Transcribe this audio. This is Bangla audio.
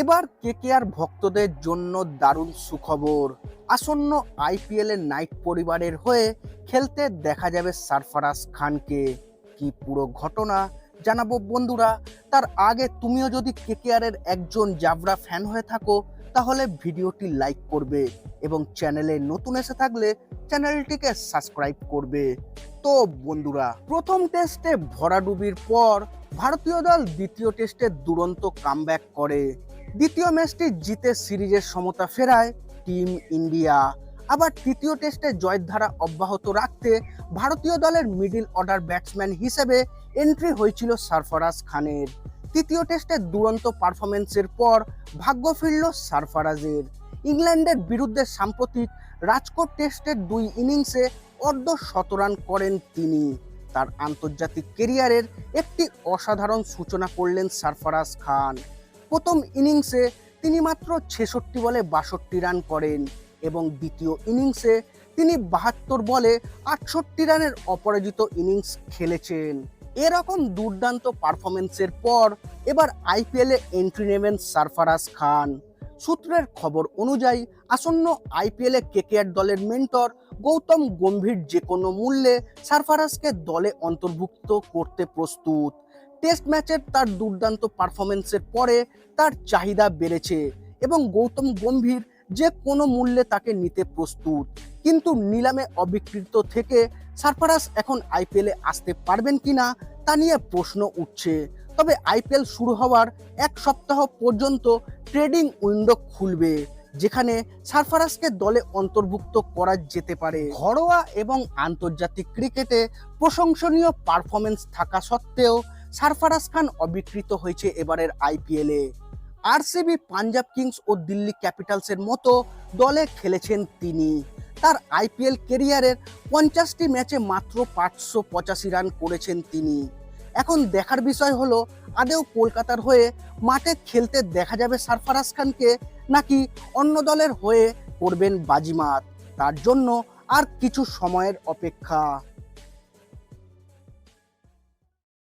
এবার কেকেআর ভক্তদের জন্য দারুণ সুখবর? আসন্ন আইপিএল এর নাইট পরিবারের হয়ে খেলতে দেখা যাবে সারফারাজ খানকে। কি পুরো ঘটনা জানাব বন্ধুরা? তার আগে তুমিও যদি কেকেআর এর একজন জাবরা ফ্যান হয়ে থাকো, তাহলে ভিডিওটি লাইক করবে এবং চ্যানেলে নতুন এসে থাকলে চ্যানেলটিকে সাবস্ক্রাইব করবে। তো বন্ধুরা, প্রথম টেস্টে ভরাডুবির পর ভারতীয় দল দ্বিতীয় টেস্টে দুরন্ত কামব্যাক করে। দ্বিতীয় ম্যাচটি জিতে সিরিজের সমতা ফেরায় টিম ইন্ডিয়া। আবার তৃতীয় টেস্টে জয়ধারা অব্যাহত রাখতে ভারতীয় দলের মিডিল অর্ডার ব্যাটসম্যান হিসেবে এন্ট্রি হয়েছিল সারফরাজ খানের। তৃতীয় টেস্টে দুরন্ত পারফরমেন্সের পর ভাগ্য ফিরল সারফারাজের। ইংল্যান্ডের বিরুদ্ধে সাম্প্রতিক রাজকোট টেস্টের দুই ইনিংসে অর্ধ শতরান করেন তিনি। তার আন্তর্জাতিক কেরিয়ারের একটি অসাধারণ সূচনা করলেন সারফরাজ খান। প্রথম ইনিংসে তিনি মাত্র ছেষট্টি বলে বাষট্টি রান করেন এবং দ্বিতীয় ইনিংসে তিনি বাহাত্তর বলে আটষট্টি রানের অপরাজিত ইনিংস খেলেছেন। এরকম দুর্দান্ত পারফরমেন্সের পর এবার আইপিএলে এন্ট্রি নেবেন সারফারাজ খান। সূত্রের খবর অনুযায়ী আসন্ন আইপিএলে কেকেআর দলের মেন্টর গৌতম গম্ভীর যে কোনো মূল্যে সারফারাজকে দলে অন্তর্ভুক্ত করতে প্রস্তুত। টেস্ট ম্যাচের তার দুর্দান্ত পারফরমেন্সের পরে তার চাহিদা বেড়েছে এবং গৌতম গম্ভীর যে কোনো মূল্যে তাকে নিতে প্রস্তুত। কিন্তু নিলামে অবিকৃত থেকে সারফারাজ এখন আইপিএলে আসতে পারবেন কিনা তা নিয়ে প্রশ্ন উঠছে। তবে আইপিএল শুরু হওয়ার এক সপ্তাহ পর্যন্ত ট্রেডিং উইন্ডো খুলবে, যেখানে সারফারাজকে দলে অন্তর্ভুক্ত করা যেতে পারে। ঘরোয়া এবং আন্তর্জাতিক ক্রিকেটে প্রশংসনীয় পারফরমেন্স থাকা সত্ত্বেও সারফারাজ খান অবিকৃত হয়েছে এবারের আইপিএলে আরসিবি পাঞ্জাব কিংস ও দিল্লি ক্যাপিটালসের মতো দলে খেলেছেন তিনি। তার আইপিএল কেরিয়ারের পঞ্চাশটি ম্যাচে মাত্র পাঁচশো পঁচাশি রান করেছেন তিনি। এখন দেখার বিষয় হলো আদেও কলকাতার হয়ে মাঠে খেলতে দেখা যাবে সারফারাজ খানকে, নাকি অন্য দলের হয়ে করবেন বাজিমাত? তার জন্য আর কিছু সময়ের অপেক্ষা।